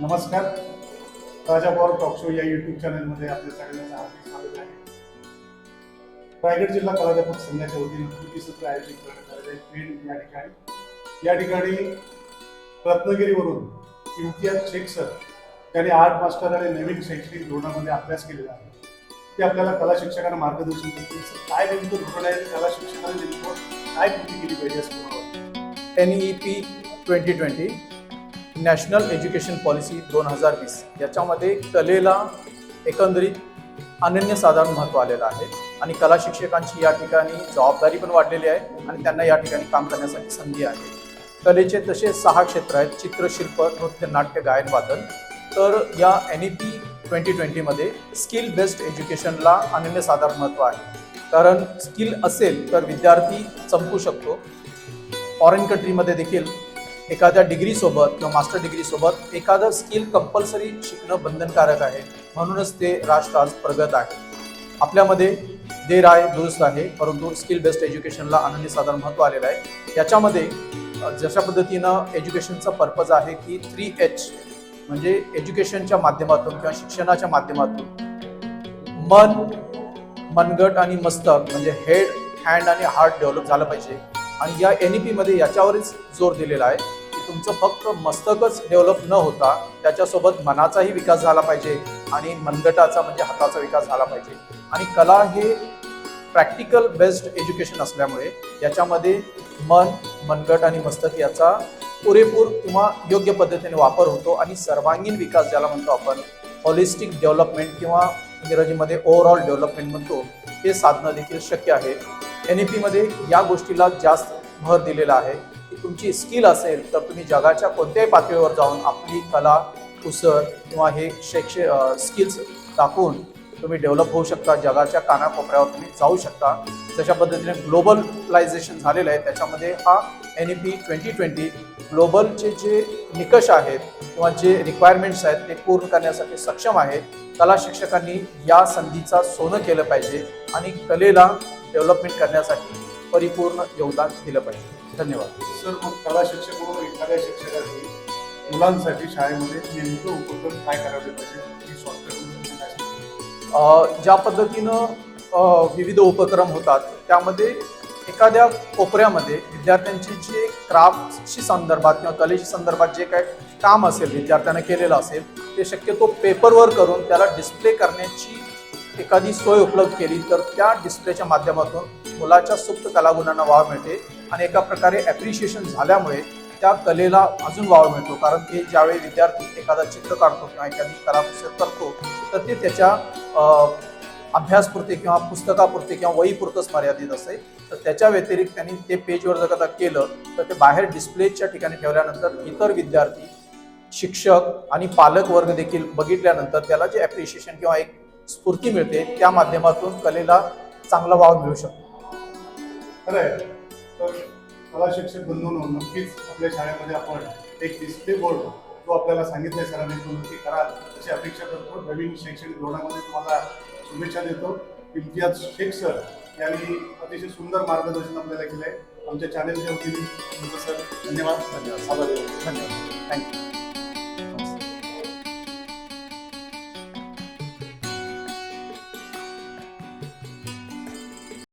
नमस्कार. Raja power talk show या युट्यूब चॅनलमध्ये आपल्या सगळ्यांचं हार्दिक स्वागत आहे. रायगड जिल्हा कलाध्यापक संघाच्या वतीनं कृती सत्र आयोजित करण्यात आलेलं आहे. या ठिकाणी. या ठिकाणी रत्नागिरीवरून इम्तियाज शेख सर त्यांनी आर्ट मास्टर आणि नवीन शैक्षणिक धोरणामध्ये अभ्यास केलेला आहे. ते आपल्याला कला शिक्षकांना मार्गदर्शन करतील. काय नेमकं धोरण आहे? कला शिक्षकांना नेमकं काय कृती केली पाहिजे असं N E P twenty twenty national education policy दोन हजार वीस. याच्यामध्ये कलेला एकंदरीत अनन्यसाधारण महत्त्व आलेलं आहे. आणि कला शिक्षकांची या ठिकाणी जबाबदारी पण वाढलेली आहे आणि त्यांना या ठिकाणी काम करण्यासाठी संधी आहे. कलेचे तसे सहा क्षेत्र आहेत. चित्रशिल्प नृत्य नाट्य गायन वादन. तर या एन ई पी ट्वेंटी ट्वेंटीमध्ये स्किल बेस्ड एज्युकेशनला अनन्यसाधारण महत्त्व आहे. कारण स्किल असेल तर विद्यार्थी चमकू शकतो. फॉरेन कंट्रीमध्ये देखील एखाद्या डिग्रीसोबत किंवा मास्टर डिग्रीसोबत एखादं स्किल कंपल्सरी शिकणं बंधनकारक आहे. म्हणूनच ते राष्ट्र आज प्रगत आहे. आपल्यामध्ये देर आहे दुरुस्त आहे. परंतु स्किल बेस्ड एज्युकेशनला अनन्यसाधारण महत्त्व आलेलं आहे. याच्यामध्ये जशा पद्धतीनं एज्युकेशनचा पर्पज आहे की थ्री एच म्हणजे एज्युकेशनच्या माध्यमातून किंवा शिक्षणाच्या माध्यमातून मन मनगट आणि मस्तक म्हणजे हेड हँड आणि हार्ट डेव्हलप झालं पाहिजे. आणि या एन ई पीमध्ये याच्यावरच जोर दिलेला आहे की तुमचं फक्त मस्तकच डेव्हलप न होता त्याच्यासोबत मनाचाही विकास झाला पाहिजे आणि मनगटाचा म्हणजे हाताचा विकास झाला पाहिजे. आणि कला हे प्रॅक्टिकल बेस्ड एज्युकेशन असल्यामुळे याच्यामध्ये मन मनगट आणि मस्तक याचा पुरेपूर किंवा योग्य पद्धतीने वापर होतो आणि सर्वांगीण विकास ज्याला म्हणतो आपण हॉलिस्टिक डेव्हलपमेंट किंवा इंग्रजीमध्ये ओव्हरऑल डेव्हलपमेंट म्हणतो हे साधणं देखील शक्य आहे. एन ई पीमध्ये या गोष्टीला जास्त भर दिलेला आहे. की तुमची स्किल असेल तर तुम्ही जगाच्या कोणत्याही पातळीवर जाऊन आपली कला कुसर किंवा हे शैक्ष स्किल्स दाखवून तुम्ही डेव्हलप होऊ शकता. जगाच्या कानाकोपऱ्यावर तुम्ही जाऊ शकता. जशा पद्धतीने ग्लोबलायझेशन झालेलं आहे त्याच्यामध्ये हा N E P twenty twenty ग्लोबलचे जे निकष आहेत किंवा जे रिक्वायरमेंट्स आहेत ते पूर्ण करण्यासाठी सक्षम आहे. कला शिक्षकांनी या संधीचा सोनं केलं पाहिजे आणि कलेला डेव्हलपमेंट करण्यासाठी परिपूर्ण योगदान दिलं पाहिजे. धन्यवाद. सर मग कला शिक्षक म्हणून एखाद्या शिक्षकांनी मुलांसाठी शाळेमध्ये नेमकं उपक्रम काय करावे पाहिजे? ज्या पद्धतीनं विविध उपक्रम होतात त्यामध्ये एखाद्या कोपऱ्यामध्ये विद्यार्थ्यांची जे क्राफ्टशी संदर्भात किंवा कलेशी संदर्भात जे काय काम असेल विद्यार्थ्यांना केलेलं असेल ते शक्यतो पेपरवर करून त्याला डिस्प्ले करण्याची एखादी सोय उपलब्ध केली तर त्या डिस्प्लेच्या माध्यमातून मुलाच्या सुप्त कलागुणांना वाव मिळते आणि एका प्रकारे ॲप्रिशिएशन झाल्यामुळे त्या कलेला अजून वाव मिळतो. कारण की ज्यावेळी विद्यार्थी एखादा चित्र काढतो किंवा एखादी कलाकुसर करतो तर ते त्याच्या अभ्यासपुरते किंवा पुस्तकापुरते किंवा वहीपुरतंच मर्यादित असते तर त्याच्या व्यतिरिक्त त्यांनी ते पेजवर जर का केलं तर ते बाहेर डिस्प्लेच्या ठिकाणी ठेवल्यानंतर इतर विद्यार्थी शिक्षक आणि पालक वर्ग देखील बघितल्यानंतर त्याला जे ॲप्रिशिएशन किंवा एक स्फूर्ती मिळते त्या माध्यमातून कलेला चांगला वाव मिळू शकतो. खरं आहे तर कला शिक्षक बंधूंनो नक्कीच आपल्या शाळेमध्ये आपण एक डिस्प्ले बोर्ड जो आपल्याला सांगितलंय सरांनी तो नक्की कराल अशी अपेक्षा करतो. नवीन शैक्षणिक धोरणामध्ये तुम्हाला शुभेच्छा देतो. इम्तियाज शेख सर यांनी अतिशय सुंदर मार्गदर्शन आपल्याला केलंय. आमच्या चॅनेलच्या वतीने तुमचं सर धन्यवाद. धन्यवाद. आहे. धन्यवाद. थँक्यू